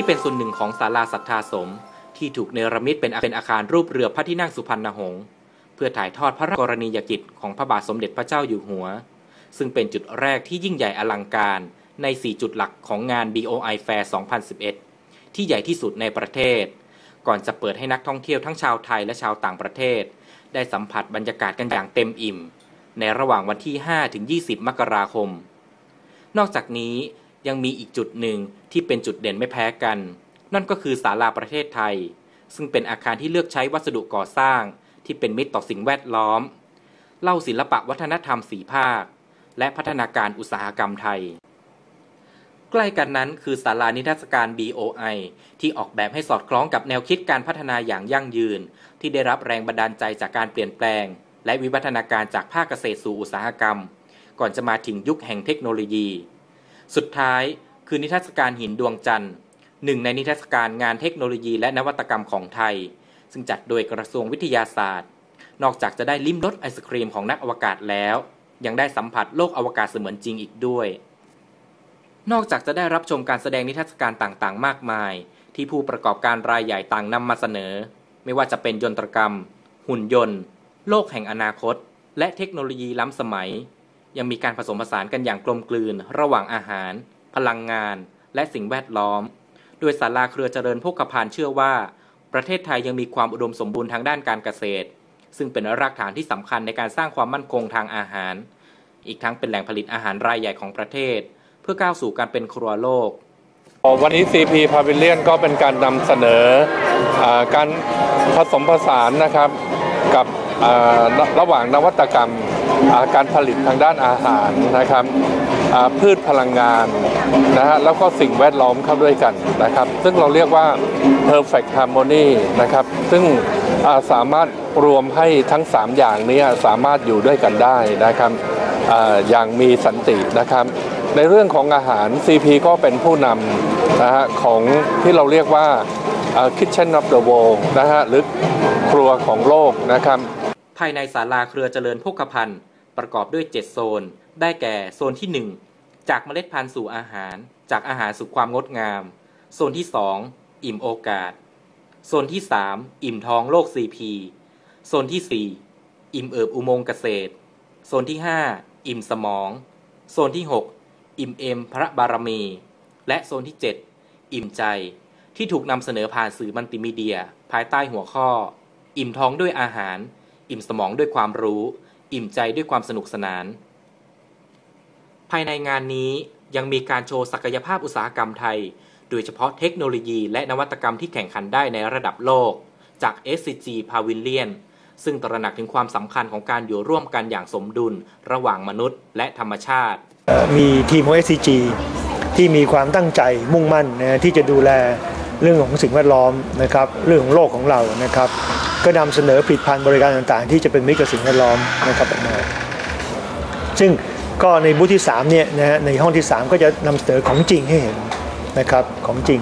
ี่เป็นส่วนหนึ่งของศาลาสัทธาสม ที่ถูกเนรมิตเป็นเป็นอาคารรูปเรือพระที่นั่งสุพรรณหงษ์เพื่อถ่ายทอดพระกรณียกิจของพระบาทสมเด็จพระเจ้าอยู่หัว ซึ่งเป็นจุดแรกที่ยิ่งใหญ่อลังการใน 4 จุดหลักของงาน BOI Fair 2011 ที่ใหญ่ที่สุดในประเทศ ก่อนจะเปิดให้นักท่องเที่ยวทั้งชาวไทยและชาวต่างประเทศ ได้สัมผัสบรรยากาศกันอย่างเต็มอิ่ม ในระหว่างวันที่ 5 ถึง 20 มกราคม นอกจากนี้ ยังมีอีกจุดหนึ่งที่เป็นจุดเด่นไม่แพ้กัน นั่นก็คือศาลาประเทศไทย ซึ่งเป็นอาคารที่เลือกใช้วัสดุก่อสร้าง ที่เป็นมิตรต่อสิ่งแวดล้อม เล่าศิลปะวัฒนธรรมสีภาค และพัฒนาการอุตสาหกรรมไทย ใกล้กันนั้นคือศาลานิทรรศการ BOI ที่ออกแบบให้สอดคล้องกับแนวคิดการพัฒนาอย่างยั่งยืน ที่ได้รับแรงบันดาลใจจากการเปลี่ยนแปลง และวิวัฒนาการจากภาคเกษตรสู่อุตสาหกรรม ก่อนจะมาถึงยุคแห่งเทคโนโลยี สุดท้ายคือนิทรรศการหินดวงจันทร์หนึ่งในนิทรรศการงานเทคโนโลยีและนวัตกรรมของไทย ซึ่งจัดโดยกระทรวงวิทยาศาสตร์ นอกจากจะได้ลิ้มรสไอศครีมของนักอวกาศแล้ว ยังได้สัมผัสโลกอวกาศเสมือนจริงอีกด้วย นอกจากจะได้รับชมการแสดงนิทรรศการต่างๆ มากมาย ที่ผู้ประกอบการรายใหญ่ต่างนำมาเสนอ ไม่ว่าจะเป็นยนตรกรรม หุ่นยนต์ โลกแห่งอนาคต และเทคโนโลยีล้ำสมัย ยังมีการผสมผสานกันอย่างกลมกลืน ระหว่างอาหาร พลังงาน และสิ่งแวดล้อม โดยศาลาเครือเจริญโภคภัณฑ์เชื่อว่า ประเทศไทยยังมีความอุดมสมบูรณ์ทางด้านการเกษตร ซึ่งเป็นรากฐานที่สำคัญในการสร้างความมั่นคงทางอาหาร อีกทั้งเป็นแหล่งผลิตอาหารรายใหญ่ของประเทศ เพื่อก้าวสู่การเป็นครัวโลกวันนี้ CP Pavilion ก็เป็นการนำเสนออการผสมผสานนะครับกับระหว่างนวัตกรรม การผลิตทางด้านอาหารนะครับพืชพลังงานนะฮะแล้วก็สิ่งแวดล้อมเข้าด้วยกันนะครับ ซึ่งเราเรียกว่า perfect harmony นะครับ ซึ่งาสามารถรวมให้ทั้ง 3 อย่างนี้สามารถอยู่ด้วยกันได้นะครับออย่างมีสันตินะครับ ในเรื่องของอาหาร CP ก็เป็นผู้นำนะฮะของที่เราเรียกว่า Kitchen of the World นะฮะหรือครัวของโลกนะครับ ภายในศาลาเครือเจริญโภคภัณฑ์ประกอบด้วย 7 โซน ได้แก่โซนที่ 1 จากเมล็ดพันธุ์สู่อาหาร จากอาหารสู่ความงดงาม โซนที่ 2 อิ่มโอกาส โซนที่ 3 อิ่มท้องโลก CP โซนที่ 4 อิ่มเอิบอุโมงค์เกษตร โซนที่ 5 อิ่มสมอง โซนที่ 6 อิ่มเอ็มพระบารมี และโซนที่ 7 อิ่มใจที่ถูกนำเสนอผ่านสื่อมัลติมีเดีย ภายใต้หัวข้อ อิ่มท้องด้วยอาหาร อิ่มสมองด้วยความรู้ อิ่มใจด้วยความสนุกสนาน ภายในงานนี้ยังมีการโชว์ศักยภาพอุตสาหกรรมไทย โดยเฉพาะเทคโนโลยีและนวัตกรรมที่แข่งขันได้ในระดับโลก จาก SCG Pavilion ซึ่งตระหนักถึงความสำคัญของการอยู่ร่วมกันอย่างสมดุล ระหว่างมนุษย์และธรรมชาติ มีทีมของ SCG ที่มีความตั้งใจมุ่งมั่นนะที่จะดูแลเรื่องของสิ่งแวดล้อมนะครับเรื่องของโลกของเรานะครับ ก็นำเสนอผลิตภัณฑ์บริการต่างๆ ที่จะเป็นมิตรกับสิ่งแวดล้อมนะครับออกมาซึ่งก็ในบูธที่3เนี่ยนะฮะในห้องที่ 3 ก็จะนำเสนอของจริงให้เห็นนะครับของจริง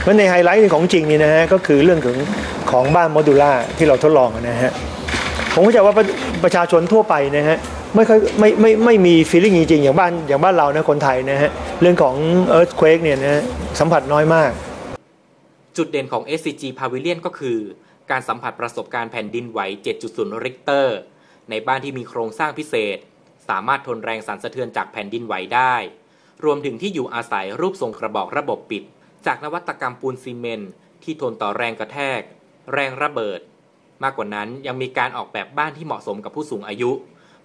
เพราะในไฮไลท์ของจริงนี่นะฮะก็คือเรื่องของของบ้านโมดูล่าที่เราทดลองนะฮะผมเข้าใจว่าประประชาชนทั่วไปนะฮะไม่ค่อยไม่ไม่ไม่มีฟีลลิ่งจริงๆอย่างบ้านอย่างบ้านเรานะคนไทยนะฮะเรื่องของ earthquake เนี่ยนะฮะสัมผัสน้อยมาก จุดเด่นของ SCG Pavilion ก็คือ การสัมผัสประสบการณ์แผ่นดินไหว 7.0 ริกเตอร์ ในบ้านที่มีโครงสร้างพิเศษ สามารถทนแรงสั่นสะเทือนจากแผ่นดินไหวได้ รวมถึงที่อยู่อาศัยรูปทรงกระบอกระบบปิด จากนวัตกรรมปูนซีเมนต์ที่ทนต่อแรงกระแทก แรงระเบิด มากกว่านั้นยังมีการออกแบบบ้านที่เหมาะสมกับผู้สูงอายุ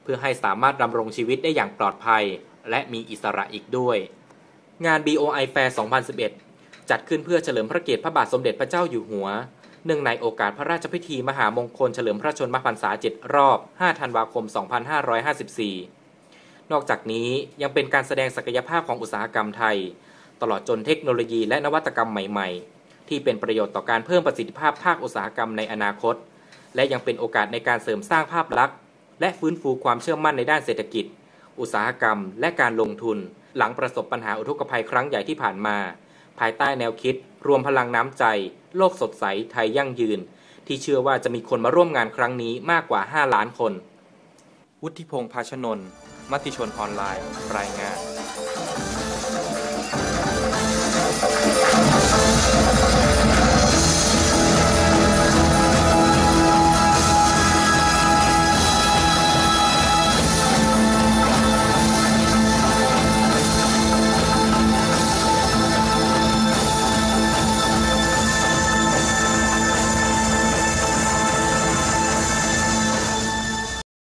เพื่อให้สามารถดำรงชีวิตได้อย่างปลอดภัย และมีอิสระอีกด้วย งาน BOI Fair 2011 จัดขึ้นเพื่อเฉลิมพระเกียรติพระบาทสมเด็จพระเจ้าอยู่หัว เนื่องในโอกาสพระราชพิธีมหามงคลเฉลิมพระชนมพรรษา 7 รอบ 5 ธันวาคม 2554 นอกจากนี้ยังเป็นการแสดงศักยภาพของอุตสาหกรรมไทย ตลอดจนเทคโนโลยีและนวัตกรรมใหม่ๆ ที่เป็นประโยชน์ต่อการเพิ่มประสิทธิภาพภาคอุตสาหกรรมในอนาคต และยังเป็นโอกาสในการเสริมสร้างภาพลักษณ์ และฟื้นฟูความเชื่อมั่นในด้านเศรษฐกิจ อุตสาหกรรม และการลงทุน หลังประสบปัญหาอุทกภัยครั้งใหญ่ที่ผ่านมา ภายใต้แนวคิด รวมพลังน้ำใจ โลกสดใสไทยยั่งยืน ที่เชื่อว่าจะมีคนมาร่วมงานครั้งนี้มากกว่า 5 ล้านคน วุฒิพงษ์ภาชนน์มติชนออนไลน์ รายงาน